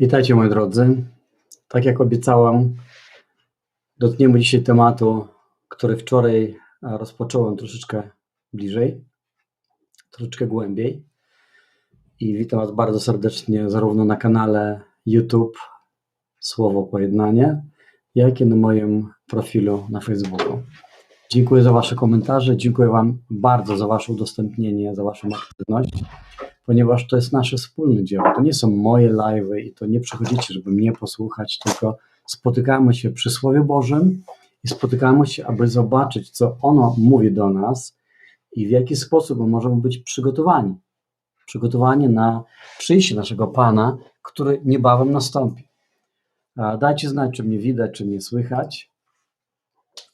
Witajcie moi drodzy. Tak jak obiecałam, dotkniemy dzisiaj tematu, który wczoraj rozpocząłem troszeczkę bliżej, troszeczkę głębiej. I witam Was bardzo serdecznie zarówno na kanale YouTube Słowo Pojednanie, jak i na moim profilu na Facebooku. Dziękuję za Wasze komentarze, dziękuję Wam bardzo za Wasze udostępnienie, za Waszą aktywność ponieważ to jest nasze wspólne dzieło. To nie są moje live'y i to nie przychodzicie, żeby mnie posłuchać, tylko spotykamy się przy Słowie Bożym i spotykamy się, aby zobaczyć, co ono mówi do nas i w jaki sposób my możemy być przygotowani. Przygotowani na przyjście naszego Pana, który niebawem nastąpi. Dajcie znać, czy mnie widać, czy mnie słychać.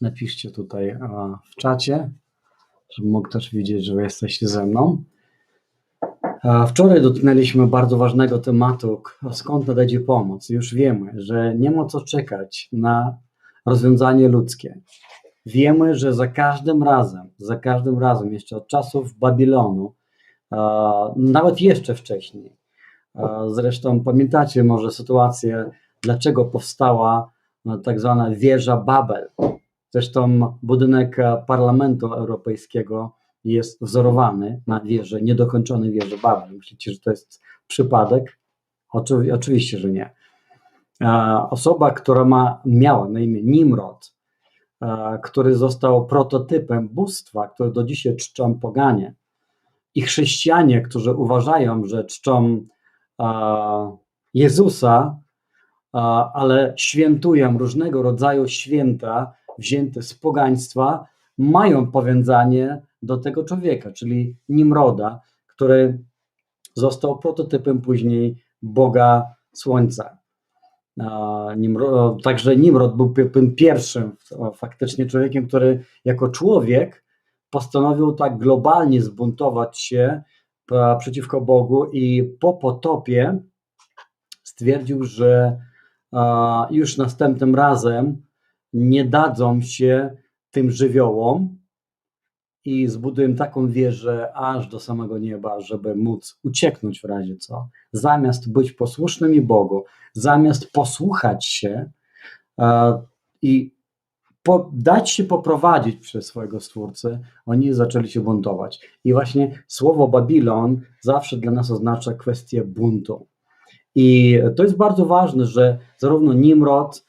Napiszcie tutaj w czacie, żebym mógł też widzieć, że jesteście ze mną. Wczoraj dotknęliśmy bardzo ważnego tematu, skąd nadejdzie pomoc. Już wiemy, że nie ma co czekać na rozwiązanie ludzkie. Wiemy, że za każdym razem, za każdym razem, jeszcze od czasów Babilonu, nawet jeszcze wcześniej, zresztą pamiętacie może sytuację, dlaczego powstała no, tak zwana wieża Babel. Zresztą budynek Parlamentu Europejskiego jest wzorowany na wieży, niedokończonej wieży Babel. Myślicie, że to jest przypadek? Oczywi oczywiście, że nie. Osoba, która ma, miała na imię Nimrod, który został prototypem bóstwa, które do dzisiaj czczą poganie. I chrześcijanie, którzy uważają, że czczą Jezusa, ale świętują różnego rodzaju święta wzięte z pogaństwa, mają powiązanie do tego człowieka, czyli Nimroda, który został prototypem później Boga Słońca. Nimrod, także Nimrod był pierwszym faktycznie człowiekiem, który jako człowiek postanowił tak globalnie zbuntować się przeciwko Bogu i po potopie stwierdził, że już następnym razem nie dadzą się tym żywiołom, i zbuduję taką wieżę aż do samego nieba, żeby móc ucieknąć w razie co. Zamiast być posłusznymi Bogu, zamiast posłuchać się e, i po, dać się poprowadzić przez swojego Stwórcę, oni zaczęli się buntować. I właśnie słowo Babilon zawsze dla nas oznacza kwestię buntu. I to jest bardzo ważne, że zarówno Nimrod,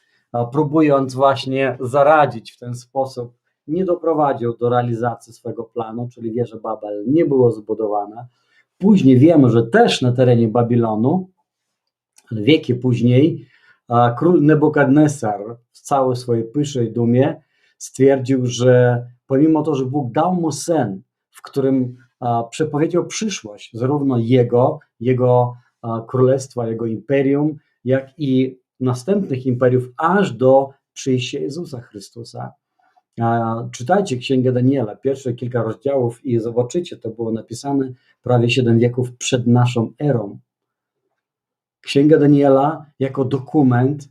próbując właśnie zaradzić w ten sposób nie doprowadził do realizacji swojego planu, czyli wieża Babel nie było zbudowana. Później wiemy, że też na terenie Babilonu, wieki później, król Nebukadnesar w całej swojej pysze i dumie stwierdził, że pomimo to, że Bóg dał mu sen, w którym przepowiedział przyszłość zarówno jego, jego królestwa, jego imperium, jak i następnych imperiów, aż do przyjścia Jezusa Chrystusa. Czytajcie Księgę Daniela, pierwsze kilka rozdziałów i zobaczycie, to było napisane prawie 7 wieków przed naszą erą. Księga Daniela jako dokument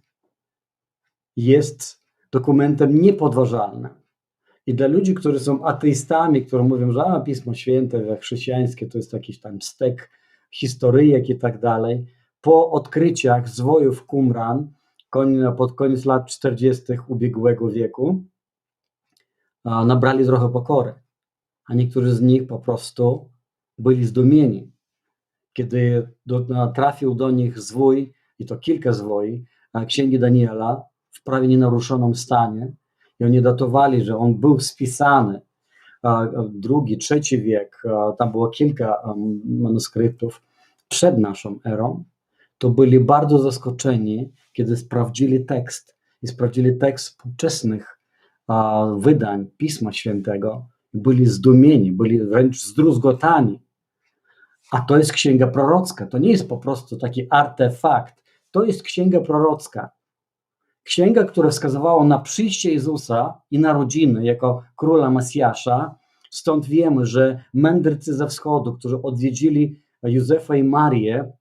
jest dokumentem niepodważalnym. I dla ludzi, którzy są ateistami, którzy mówią, że a, Pismo Święte chrześcijańskie to jest jakiś tam stek historyjek i tak dalej, po odkryciach zwojów Qumran pod koniec lat 40. ubiegłego wieku, nabrali trochę pokory, a niektórzy z nich po prostu byli zdumieni. Kiedy do, trafił do nich zwój, i to kilka zwoi, księgi Daniela w prawie nienaruszonym stanie, i oni datowali, że on był spisany drugi, trzeci wiek, tam było kilka manuskryptów przed naszą erą, to byli bardzo zaskoczeni, kiedy sprawdzili tekst i sprawdzili tekst współczesnych wydań Pisma Świętego, byli zdumieni, byli wręcz zdruzgotani. A to jest księga prorocka, to nie jest po prostu taki artefakt, to jest księga prorocka. Księga, która wskazywała na przyjście Jezusa i narodziny jako króla Mesjasza. Stąd wiemy, że mędrcy ze wschodu, którzy odwiedzili Józefa i Marię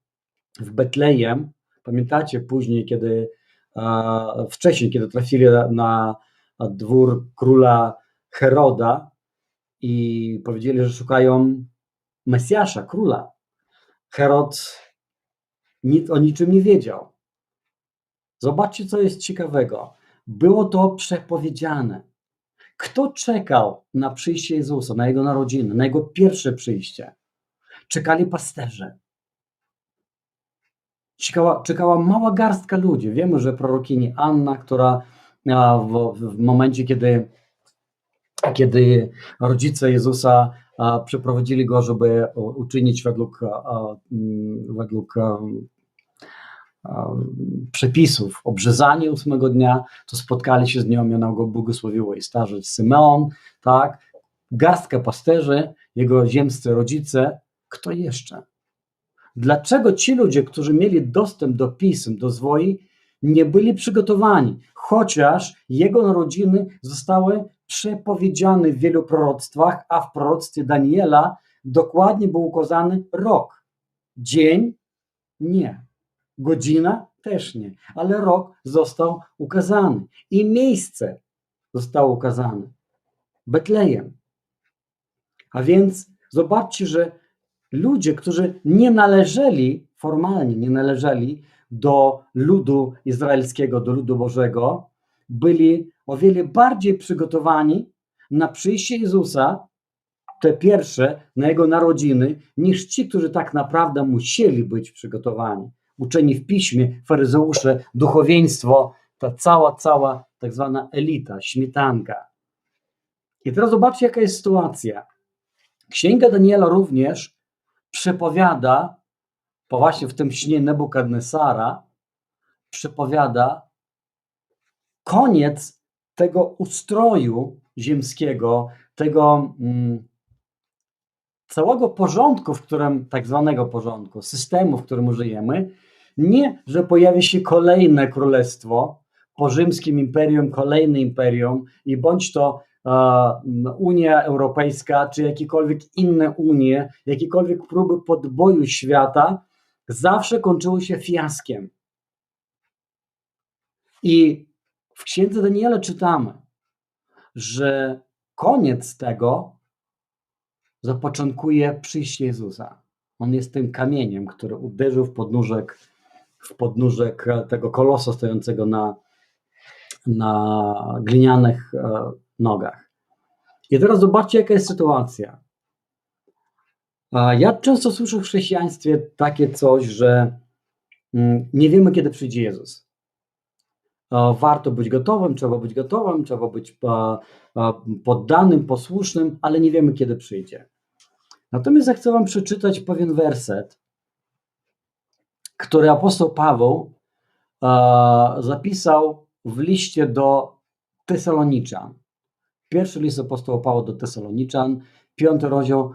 w Betlejem, pamiętacie później, kiedy wcześniej, kiedy trafili na dwór króla Heroda i powiedzieli, że szukają Mesjasza, króla. Herod nic o niczym nie wiedział. Zobaczcie, co jest ciekawego. Było to przepowiedziane. Kto czekał na przyjście Jezusa, na Jego narodziny, na Jego pierwsze przyjście? Czekali pasterze. Czekała, czekała mała garstka ludzi. Wiemy, że prorokini Anna, która w, w momencie, kiedy, kiedy rodzice Jezusa przeprowadzili go, żeby uczynić według, mm, według przepisów obrzezanie ósmego dnia, to spotkali się z nią, ona go błogosławiła i starzec Symeon, tak, garstka pasterzy, jego ziemscy rodzice, kto jeszcze? Dlaczego ci ludzie, którzy mieli dostęp do pism, do zwoi, nie byli przygotowani, chociaż jego narodziny zostały przepowiedziane w wielu proroctwach, a w proroctwie Daniela dokładnie był ukazany rok. Dzień nie. Godzina też nie, ale rok został ukazany i miejsce zostało ukazane. Betlejem. A więc zobaczcie, że ludzie, którzy nie należeli, formalnie nie należeli do ludu izraelskiego, do ludu Bożego, byli o wiele bardziej przygotowani na przyjście Jezusa, te pierwsze, na Jego narodziny, niż ci, którzy tak naprawdę musieli być przygotowani. Uczeni w piśmie, faryzeusze, duchowieństwo, ta cała, cała tak zwana elita, śmietanka. I teraz zobaczcie, jaka jest sytuacja. Księga Daniela również przepowiada, po właśnie w tym śnie Nebukadnesara, przepowiada koniec tego ustroju ziemskiego, tego mm, całego porządku, w którym, tak zwanego porządku, systemu, w którym żyjemy, nie, że pojawi się kolejne królestwo po rzymskim imperium, kolejne imperium i bądź to Unia Europejska, czy jakiekolwiek inne Unie, jakiekolwiek próby podboju świata, zawsze kończyły się fiaskiem. I w księdze Daniela czytamy, że koniec tego zapoczątkuje przyjście Jezusa. On jest tym kamieniem, który uderzył w podnóżek, w podnóżek tego kolosa stojącego na, na glinianych e, nogach. I teraz zobaczcie, jaka jest sytuacja. Ja często słyszę w chrześcijaństwie takie coś, że mm, nie wiemy, kiedy przyjdzie Jezus. Warto być gotowym, trzeba być gotowym, trzeba być poddanym, posłusznym, ale nie wiemy, kiedy przyjdzie. Natomiast ja chcę Wam przeczytać pewien werset, który apostoł Paweł zapisał w liście do Tesaloniczan. Pierwszy list apostoła Pawła do Tesaloniczan, piąty rozdział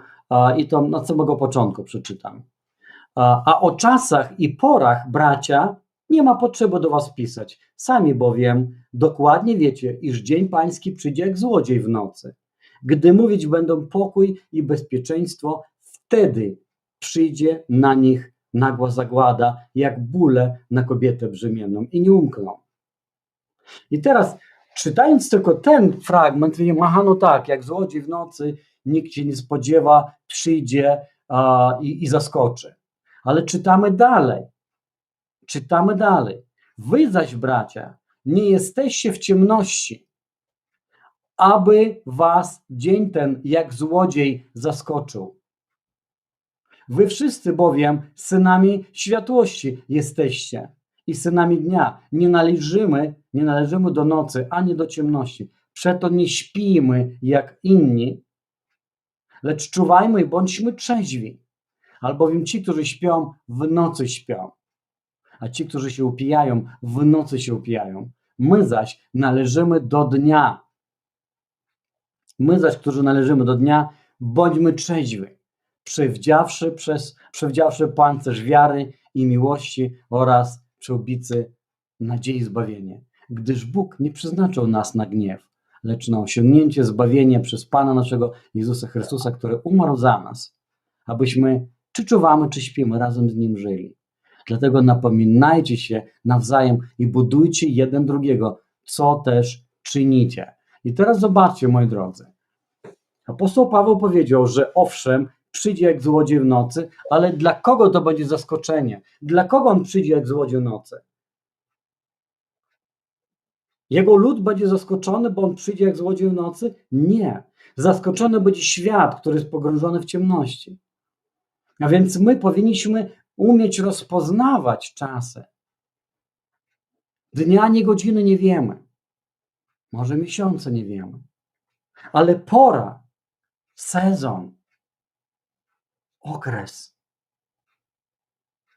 i to na samego początku przeczytam. A o czasach i porach, bracia, nie ma potrzeby do was pisać. Sami bowiem dokładnie wiecie, iż dzień pański przyjdzie jak złodziej w nocy. Gdy mówić będą pokój i bezpieczeństwo, wtedy przyjdzie na nich nagła zagłada, jak bóle na kobietę brzemienną i nie umkną. I teraz czytając tylko ten fragment, mówię, aha, no tak, jak złodziej w nocy, nikt się nie spodziewa, przyjdzie a, i, i zaskoczy. Ale czytamy dalej. Czytamy dalej. Wy zaś, bracia, nie jesteście w ciemności, aby was dzień ten jak złodziej zaskoczył. Wy wszyscy bowiem synami światłości jesteście i synami dnia. Nie należymy, nie należymy do nocy ani do ciemności. Przeto nie śpijmy jak inni, lecz czuwajmy i bądźmy trzeźwi. Albowiem ci, którzy śpią, w nocy śpią, a ci, którzy się upijają, w nocy się upijają. My zaś należymy do dnia. My zaś, którzy należymy do dnia, bądźmy trzeźwi, przewdziawszy, przez, przewdziawszy pancerz wiary i miłości oraz przyłbicy nadziei zbawienie, gdyż Bóg nie przeznaczył nas na gniew, lecz na osiągnięcie zbawienia przez Pana naszego Jezusa Chrystusa, który umarł za nas, abyśmy czy czuwamy, czy śpimy, razem z Nim żyli. Dlatego napominajcie się nawzajem i budujcie jeden drugiego, co też czynicie. I teraz zobaczcie, moi drodzy. Apostoł Paweł powiedział, że owszem, przyjdzie jak złodziej w nocy, ale dla kogo to będzie zaskoczenie? Dla kogo on przyjdzie jak złodziej w nocy? Jego lud będzie zaskoczony, bo on przyjdzie jak złodziej w nocy? Nie. Zaskoczony będzie świat, który jest pogrążony w ciemności. A więc my powinniśmy umieć rozpoznawać czasy. Dnia ani godziny nie wiemy. Może miesiące nie wiemy. Ale pora, sezon, okres.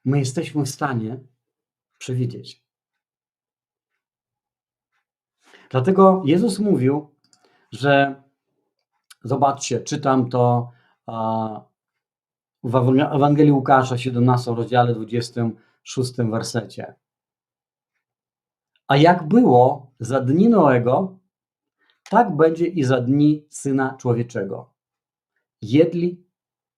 My jesteśmy w stanie przewidzieć. Dlatego Jezus mówił, że zobaczcie, czytam to w Ewangelii Łukasza, 17 rozdziale, 26 wersecie. A jak było za dni Noego, tak będzie i za dni Syna Człowieczego. Jedli,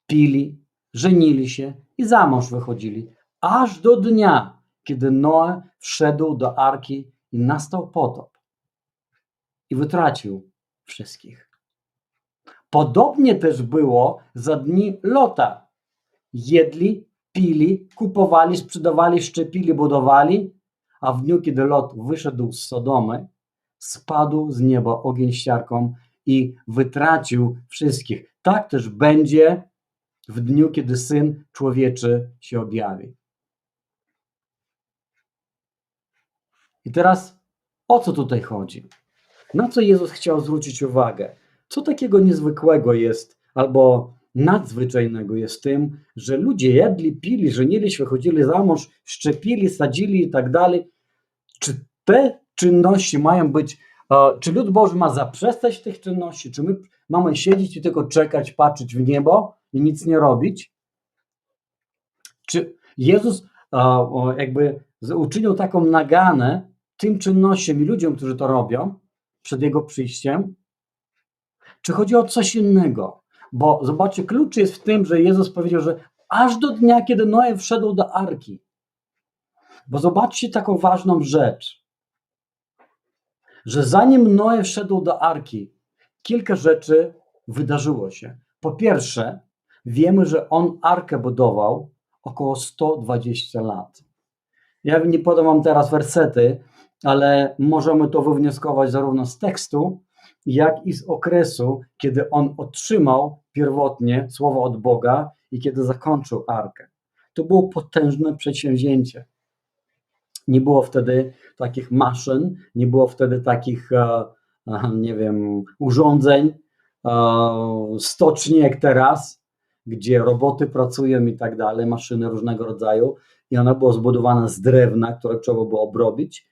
pili, żenili się i za mąż wychodzili, aż do dnia, kiedy Noe wszedł do arki i nastał potop i wytracił wszystkich. Podobnie też było za dni Lota. Jedli, pili, kupowali, sprzedawali, szczepili, budowali, a w dniu, kiedy Lot wyszedł z Sodomy, spadł z nieba ogień ściarką i wytracił wszystkich. Tak też będzie w dniu, kiedy Syn Człowieczy się objawi. I teraz o co tutaj chodzi? Na co Jezus chciał zwrócić uwagę? Co takiego niezwykłego jest albo nadzwyczajnego jest tym, że ludzie jedli, pili, żenili się, chodzili za mąż, szczepili, sadzili i tak dalej. Czy te czynności mają być, e, czy lud Boży ma zaprzestać tych czynności? Czy my mamy siedzieć i tylko czekać, patrzeć w niebo i nic nie robić? Czy Jezus e, jakby uczynił taką naganę tym czynnościom i ludziom, którzy to robią przed Jego przyjściem? Czy chodzi o coś innego? Bo zobaczcie, klucz jest w tym, że Jezus powiedział, że aż do dnia, kiedy Noe wszedł do arki. Bo zobaczcie taką ważną rzecz, że zanim Noe wszedł do arki, kilka rzeczy wydarzyło się. Po pierwsze, wiemy, że on arkę budował około 120 lat. Ja nie podam wam teraz wersety, ale możemy to wywnioskować zarówno z tekstu, jak i z okresu, kiedy on otrzymał pierwotnie słowo od Boga i kiedy zakończył arkę. To było potężne przedsięwzięcie. Nie było wtedy takich maszyn, nie było wtedy takich, e, nie wiem, urządzeń, e, stoczni jak teraz, gdzie roboty pracują i tak dalej, maszyny różnego rodzaju, i ona była zbudowana z drewna, które trzeba było obrobić.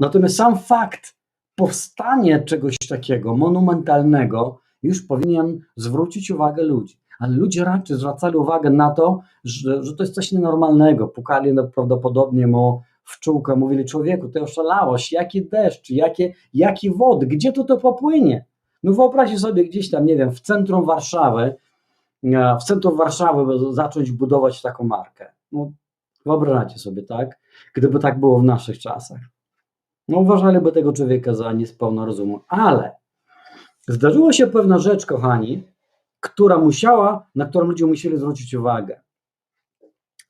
Natomiast sam fakt powstania czegoś takiego monumentalnego już powinien zwrócić uwagę ludzi. Ale ludzie raczej zwracali uwagę na to, że, że to jest coś nienormalnego. Pukali prawdopodobnie mu w czółkę, mówili człowieku, ty oszalałeś, jaki deszcz, jakie, jaki wody, gdzie to to popłynie? No wyobraźcie sobie gdzieś tam, nie wiem, w centrum Warszawy, e, w centrum Warszawy zacząć budować taką markę. No, wyobraźcie sobie, tak? Gdyby tak było w naszych czasach. No uważaliby tego człowieka za niespełna rozumu. Ale zdarzyła się pewna rzecz, kochani, która musiała, na którą ludzie musieli zwrócić uwagę.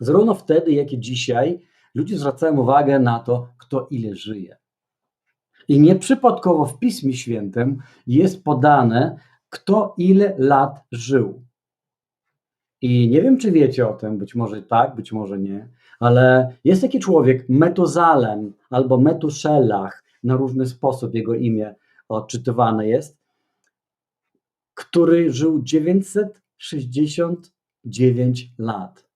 Zarówno wtedy, jak i dzisiaj ludzie zwracają uwagę na to, kto ile żyje. I nieprzypadkowo w Piśmie Świętym jest podane, kto ile lat żył. I nie wiem, czy wiecie o tym, być może tak, być może nie, ale jest taki człowiek, Metuzalem albo Metuszelach, na różny sposób jego imię odczytywane jest, który żył 969 lat.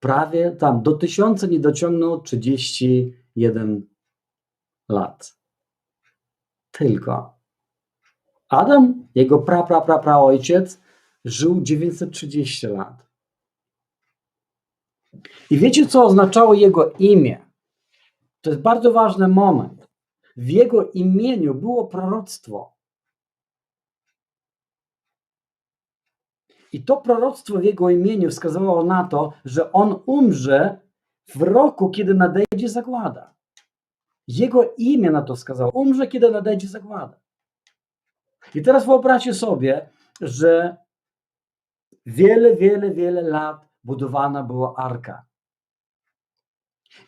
Prawie tam do tysiąca nie dociągnął 31 lat. Tylko. Adam, jego pra, pra, pra, pra ojciec, żył 930 lat. I wiecie, co oznaczało jego imię? To jest bardzo ważny moment. W jego imieniu było proroctwo. I to proroctwo w jego imieniu wskazywało na to, że on umrze w roku, kiedy nadejdzie zagłada. Jego imię na to wskazało. Umrze, kiedy nadejdzie zagłada. I teraz wyobraźcie sobie, że wiele, wiele, wiele lat budowana była arka.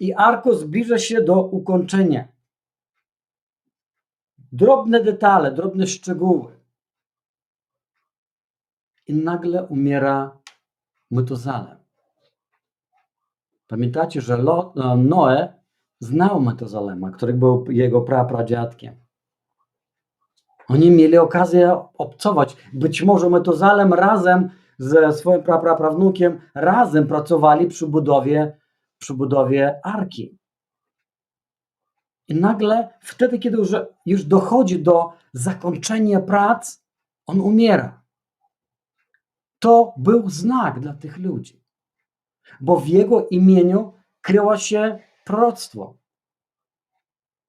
I arko zbliża się do ukończenia. Drobne detale, drobne szczegóły. I nagle umiera Metuzalem. Pamiętacie, że no, Noe znał Metuzalema, który był jego prapradziadkiem. Oni mieli okazję obcować. Być może Metuzalem razem ze swoim prapraprawnukiem razem pracowali przy budowie, przy budowie arki. I nagle wtedy, kiedy już, już dochodzi do zakończenia prac, on umiera. To był znak dla tych ludzi, bo w jego imieniu kryło się proroctwo.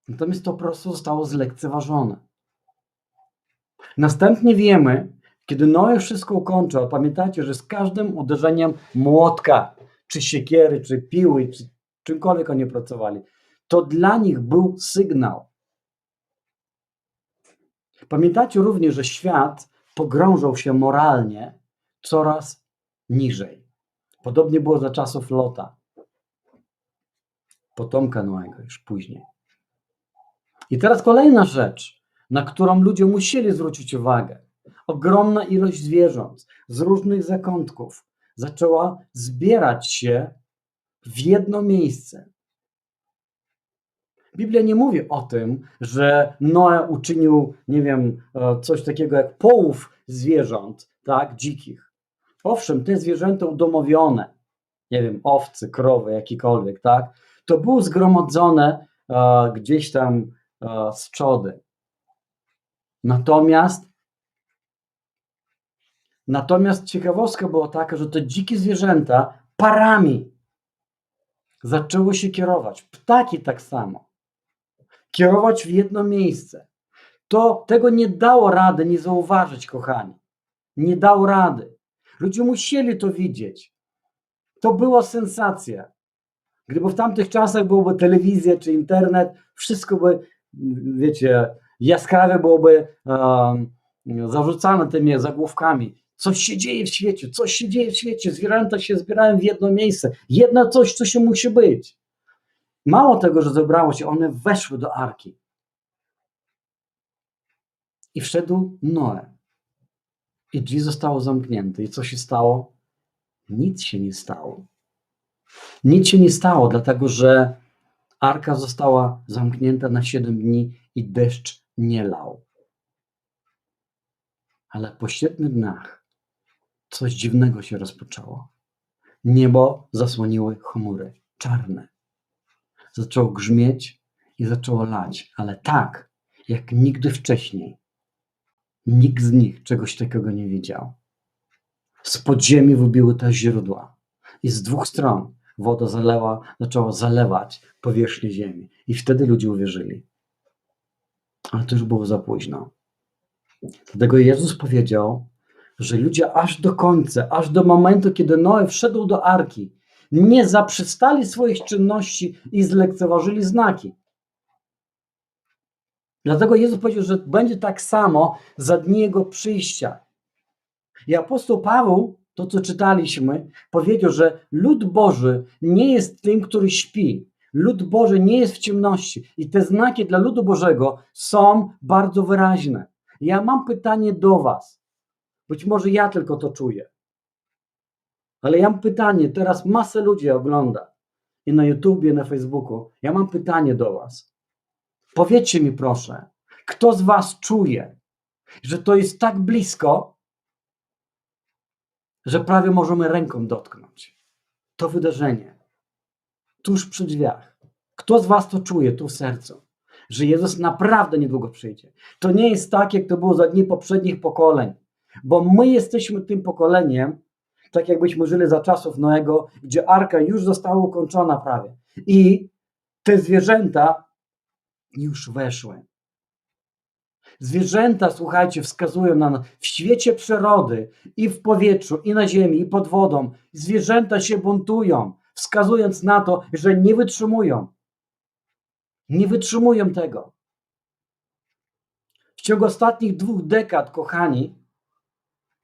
Natomiast to prostu zostało zlekceważone. Następnie wiemy, kiedy Noe wszystko ukończył, pamiętajcie, że z każdym uderzeniem młotka, czy siekiery, czy piły, czy czymkolwiek oni pracowali, to dla nich był sygnał. Pamiętacie również, że świat pogrążał się moralnie coraz niżej. Podobnie było za czasów Lota, potomka Noego już później. I teraz kolejna rzecz, na którą ludzie musieli zwrócić uwagę. Ogromna ilość zwierząt z różnych zakątków zaczęła zbierać się w jedno miejsce. Biblia nie mówi o tym, że Noe uczynił, nie wiem, e, coś takiego jak połów zwierząt, tak, dzikich. Owszem, te zwierzęta udomowione, nie wiem, owce, krowy, jakikolwiek, tak, to były zgromadzone e, gdzieś tam e, z czody. Natomiast Natomiast ciekawostka była taka, że te dzikie zwierzęta parami zaczęły się kierować. Ptaki tak samo. Kierować w jedno miejsce. To tego nie dało rady nie zauważyć, kochani. Nie dało rady. Ludzie musieli to widzieć. To była sensacja. Gdyby w tamtych czasach byłoby telewizja czy internet, wszystko by, wiecie, jaskrawe byłoby um, zarzucane tymi zagłówkami. Coś się dzieje w świecie, coś się dzieje w świecie. Zwierzęta się zbierają w jedno miejsce. Jedno coś, co się musi być. Mało tego, że zebrało się, one weszły do arki. I wszedł Noe. I drzwi zostało zamknięte. I co się stało? Nic się nie stało. Nic się nie stało, dlatego że arka została zamknięta na 7 dni i deszcz nie lał. Ale po siedmiu dniach coś dziwnego się rozpoczęło. Niebo zasłoniły chmury czarne. Zaczęło grzmieć i zaczęło lać, ale tak, jak nigdy wcześniej. Nikt z nich czegoś takiego nie widział. Z podziemi wybiły te źródła i z dwóch stron woda zaleła, zaczęła zalewać powierzchnię ziemi. I wtedy ludzie uwierzyli. Ale to już było za późno. Dlatego Jezus powiedział, że ludzie aż do końca, aż do momentu, kiedy Noe wszedł do arki, nie zaprzestali swoich czynności i zlekceważyli znaki. Dlatego Jezus powiedział, że będzie tak samo za dni Jego przyjścia. I apostoł Paweł, to co czytaliśmy, powiedział, że lud Boży nie jest tym, który śpi. Lud Boży nie jest w ciemności. I te znaki dla ludu Bożego są bardzo wyraźne. Ja mam pytanie do Was. Być może ja tylko to czuję. Ale ja mam pytanie, teraz masę ludzi ogląda i na YouTubie, na Facebooku. Ja mam pytanie do Was. Powiedzcie mi proszę, kto z Was czuje, że to jest tak blisko, że prawie możemy ręką dotknąć to wydarzenie tuż przy drzwiach. Kto z Was to czuje tu w sercu, że Jezus naprawdę niedługo przyjdzie? To nie jest tak, jak to było za dni poprzednich pokoleń, bo my jesteśmy tym pokoleniem, tak jakbyśmy żyli za czasów Noego, gdzie arka już została ukończona prawie. I te zwierzęta już weszły. Zwierzęta, słuchajcie, wskazują na nas. W świecie przyrody i w powietrzu, i na ziemi, i pod wodą, zwierzęta się buntują, wskazując na to, że nie wytrzymują. Nie wytrzymują tego. W ciągu ostatnich dwóch dekad, kochani,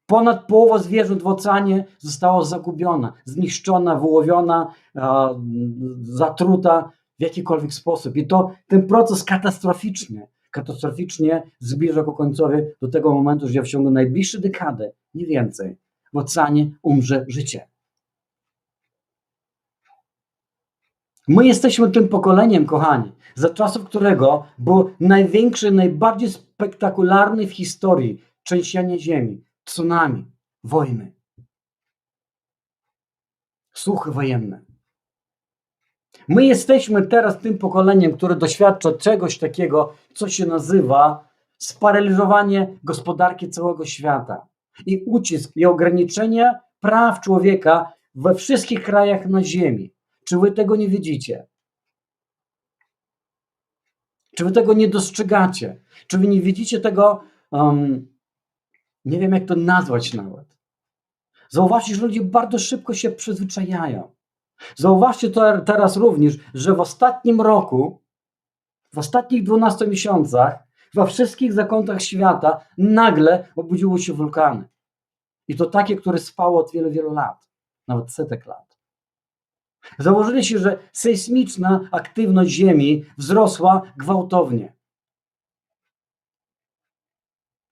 Ponad połowa zwierząt w oceanie została zagubiona, zniszczona, wyłowiona, zatruta w jakikolwiek sposób. I to ten proces katastroficznie, katastroficznie zbliża ku końcowi do tego momentu, że w ciągu najbliższej dekady, nie więcej, w oceanie umrze życie. My jesteśmy tym pokoleniem, kochani, za czasów którego był największy, najbardziej spektakularny w historii trzęsienie ziemi, tsunami, wojny, suchy wojenne. My jesteśmy teraz tym pokoleniem, które doświadcza czegoś takiego, co się nazywa sparaliżowanie gospodarki całego świata i ucisk i ograniczenie praw człowieka we wszystkich krajach na Ziemi. Czy wy tego nie widzicie? Czy wy tego nie dostrzegacie? Czy wy nie widzicie tego? Um, nie wiem, jak to nazwać nawet. Zauważcie, że ludzie bardzo szybko się przyzwyczajają. Zauważcie to teraz również, że w ostatnim roku, w ostatnich 12 miesiącach, we wszystkich zakątach świata nagle obudziły się wulkany. I to takie, które spało od wielu, wielu lat, nawet setek lat. Założyli się, że sejsmiczna aktywność Ziemi wzrosła gwałtownie.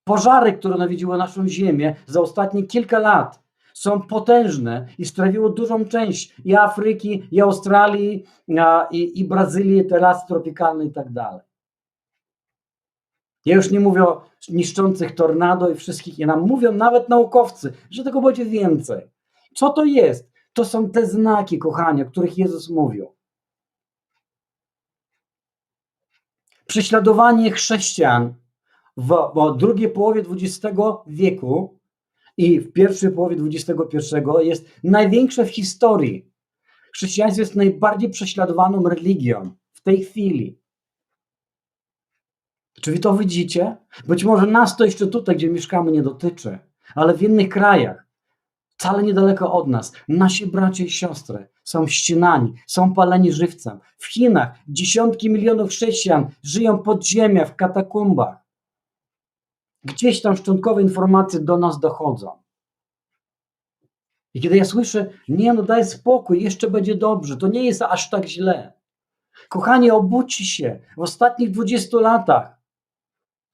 Pożary, które nawiedziły naszą Ziemię za ostatnie kilka lat, są potężne i strawiło dużą część i Afryki, i Australii, i, i Brazylii, te lasy tropikalne i tak dalej. Ja już nie mówię o niszczących tornado i wszystkich, i nam mówią nawet naukowcy, że tego będzie więcej. Co to jest? To są te znaki, kochani, o których Jezus mówił. Prześladowanie chrześcijan w, w drugiej połowie XX wieku i w pierwszej połowie XXI jest największe w historii. Chrześcijaństwo jest najbardziej prześladowaną religią w tej chwili. Czy wy to widzicie? Być może nas to jeszcze tutaj, gdzie mieszkamy, nie dotyczy, ale w innych krajach, wcale niedaleko od nas, nasi bracia i siostry są ścinani, są paleni żywcem. W Chinach dziesiątki milionów chrześcijan żyją pod ziemią, w katakumbach. Gdzieś tam szczątkowe informacje do nas dochodzą. I kiedy ja słyszę, nie no daj spokój, jeszcze będzie dobrze, to nie jest aż tak źle. Kochani, obudźcie się. W ostatnich 20 latach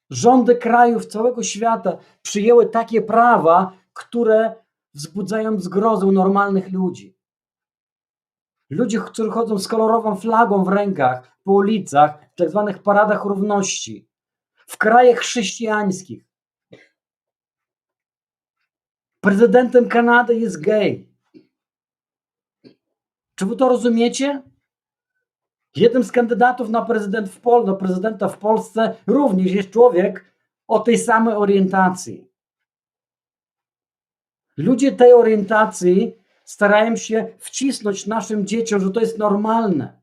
rządy krajów całego świata przyjęły takie prawa, które wzbudzają zgrozę normalnych ludzi. Ludzie, którzy chodzą z kolorową flagą w rękach po ulicach, w tak zwanych paradach równości, w krajach chrześcijańskich. Prezydentem Kanady jest gej. Czy wy to rozumiecie? Jednym z kandydatów na, prezydent w Pol prezydenta w Polsce również jest człowiek o tej samej orientacji. Ludzie tej orientacji starają się wcisnąć naszym dzieciom, że to jest normalne.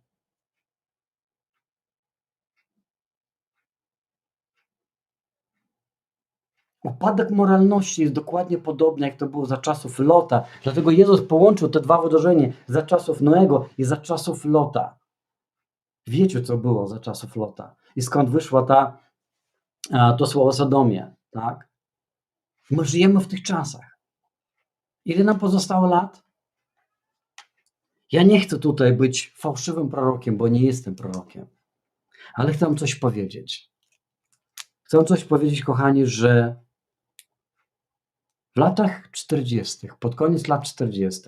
Upadek moralności jest dokładnie podobny, jak to było za czasów Lota. Dlatego Jezus połączył te dwa wydarzenia za czasów Noego i za czasów Lota. Wiecie, co było za czasów Lota i skąd wyszła ta, to słowo Sodomie, tak? My żyjemy w tych czasach. Ile nam pozostało lat? Ja nie chcę tutaj być fałszywym prorokiem, bo nie jestem prorokiem, ale chcę coś powiedzieć. Chcę coś powiedzieć, kochani, że w latach 40., pod koniec lat 40.,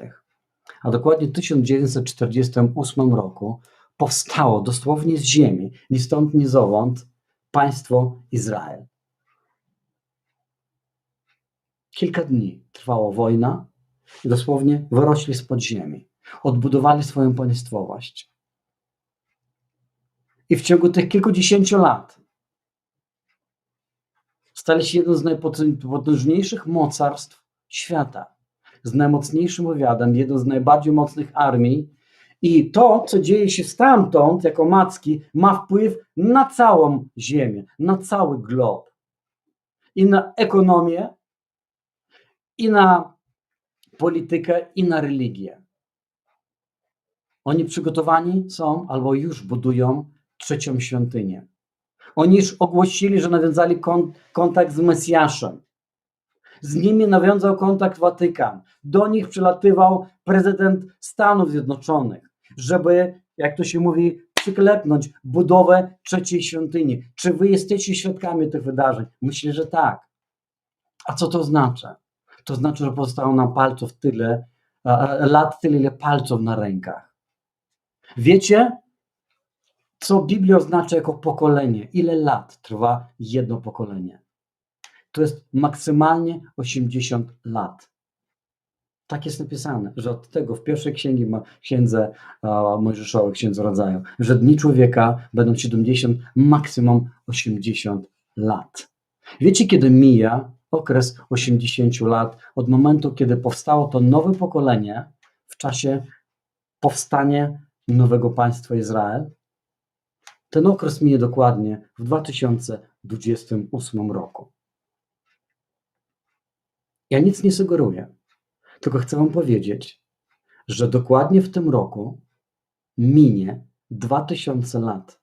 a dokładnie w 1948 roku, powstało dosłownie z ziemi, ni stąd, ni zowąd, państwo Izrael. Kilka dni trwała wojna i dosłownie wyrośli spod ziemi. Odbudowali swoją państwowość. I w ciągu tych kilkudziesięciu lat stali się jednym z najpotężniejszych mocarstw świata, z najmocniejszym wywiadem, jedną z najbardziej mocnych armii. I to, co dzieje się stamtąd, jako macki, ma wpływ na całą Ziemię, na cały glob. I na ekonomię, i na politykę, i na religię. Oni przygotowani są albo już budują trzecią świątynię. Oni już ogłosili, że nawiązali kontakt z Mesjaszem. Z nimi nawiązał kontakt Watykan. Do nich przylatywał prezydent Stanów Zjednoczonych, żeby, jak to się mówi, przyklepnąć budowę trzeciej świątyni. Czy wy jesteście świadkami tych wydarzeń? Myślę, że tak. A co to oznacza? To znaczy, że pozostało nam palców tyle, lat tyle, ile palców na rękach. Wiecie, co Biblia oznacza jako pokolenie? Ile lat trwa jedno pokolenie? To jest maksymalnie 80 lat. Tak jest napisane, że od tego w pierwszej księgi, księdze Mojżeszowej, księdze rodzaju, że dni człowieka będą 70, maksimum 80 lat. Wiecie, kiedy mija okres 80 lat od momentu, kiedy powstało to nowe pokolenie w czasie powstania nowego państwa Izrael? Ten okres minie dokładnie w 2028 roku. Ja nic nie sugeruję, tylko chcę Wam powiedzieć, że dokładnie w tym roku minie 2000 lat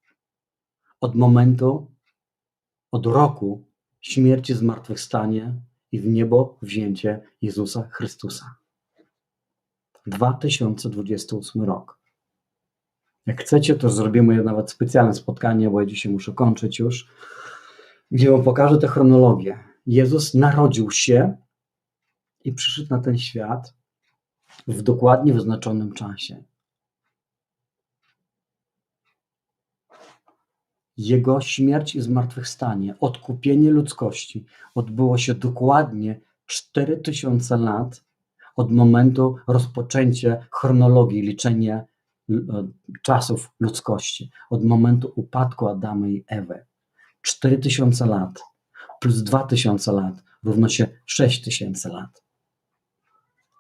od momentu, od roku śmierci, zmartwychwstania i w niebo wzięcie Jezusa Chrystusa. 2028 rok. Jak chcecie, to zrobimy nawet specjalne spotkanie, bo ja dzisiaj muszę kończyć już, gdzie Wam pokażę tę chronologię. Jezus narodził się i przyszedł na ten świat w dokładnie wyznaczonym czasie. Jego śmierć i zmartwychwstanie, odkupienie ludzkości odbyło się dokładnie 4000 lat od momentu rozpoczęcia chronologii liczenia czasów ludzkości, od momentu upadku Adama i Ewy. 4000 lat plus 2000 lat równa się 6000 lat.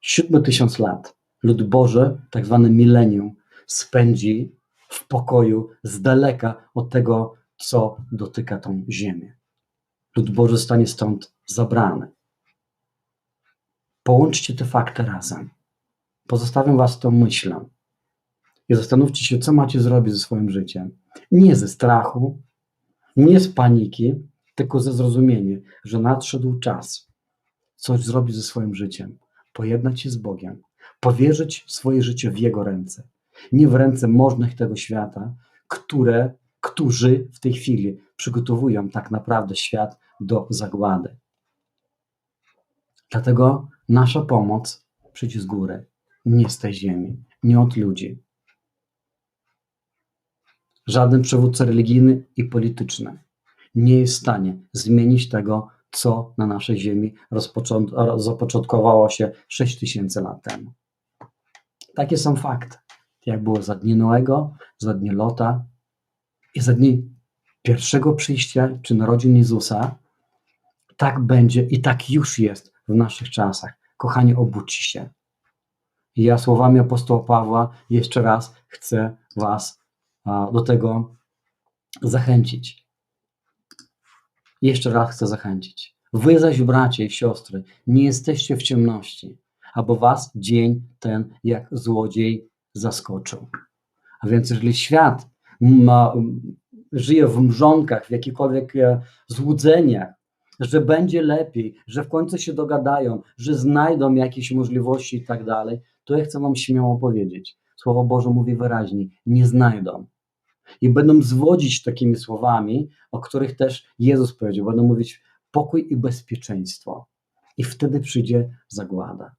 Siódmy tysiąc lat lud Boży, tak zwany milenium, spędzi w pokoju z daleka od tego, co dotyka tą ziemię. Lud Boży zostanie stąd zabrany. Połączcie te fakty razem. Pozostawiam Was tą myślą i zastanówcie się, co macie zrobić ze swoim życiem. Nie ze strachu, nie z paniki, tylko ze zrozumieniem, że nadszedł czas coś zrobić ze swoim życiem, pojednać się z Bogiem, powierzyć swoje życie w Jego ręce, nie w ręce możnych tego świata, które, którzy w tej chwili przygotowują tak naprawdę świat do zagłady. Dlatego nasza pomoc przyjdzie z góry, nie z tej ziemi, nie od ludzi. Żaden przywódca religijny i polityczny nie jest w stanie zmienić tego, co na naszej ziemi zapoczątkowało się 6 tysięcy lat temu. Takie są fakty. Jak było za dni Noego, za dni Lota i za dni pierwszego przyjścia czy narodzin Jezusa, tak będzie i tak już jest w naszych czasach. Kochani, obudźcie się. Ja słowami apostoła Pawła jeszcze raz chcę Was do tego zachęcić. Jeszcze raz chcę zachęcić. Wy zaś, bracia i siostry, nie jesteście w ciemności, albo was dzień ten jak złodziej zaskoczył. A więc jeżeli świat ma, żyje w mrzonkach, w jakichkolwiek e, złudzeniach, że będzie lepiej, że w końcu się dogadają, że znajdą jakieś możliwości i tak dalej, to ja chcę wam śmiało powiedzieć. Słowo Boże mówi wyraźnie, nie znajdą. I będą zwodzić takimi słowami, o których też Jezus powiedział. Będą mówić pokój i bezpieczeństwo. I wtedy przyjdzie zagłada.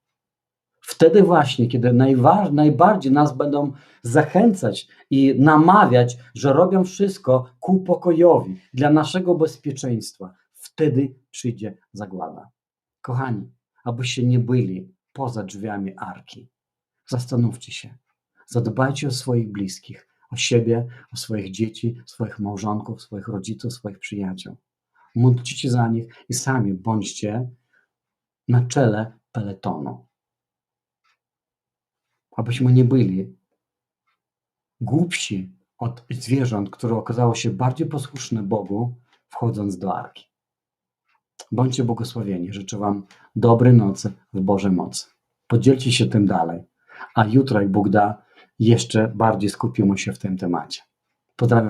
Wtedy właśnie, kiedy najwa- najbardziej nas będą zachęcać i namawiać, że robią wszystko ku pokojowi, dla naszego bezpieczeństwa, wtedy przyjdzie zagłada. Kochani, abyście nie byli poza drzwiami arki, zastanówcie się, zadbajcie o swoich bliskich, o siebie, o swoich dzieci, swoich małżonków, swoich rodziców, swoich przyjaciół. Módlcie się za nich i sami bądźcie na czele peletonu. Abyśmy nie byli głupsi od zwierząt, które okazało się bardziej posłuszne Bogu, wchodząc do arki. Bądźcie błogosławieni. Życzę Wam dobrej nocy w Bożej mocy. Podzielcie się tym dalej, a jutro, jak Bóg da, jeszcze bardziej skupimy się w tym temacie. Pozdrawiam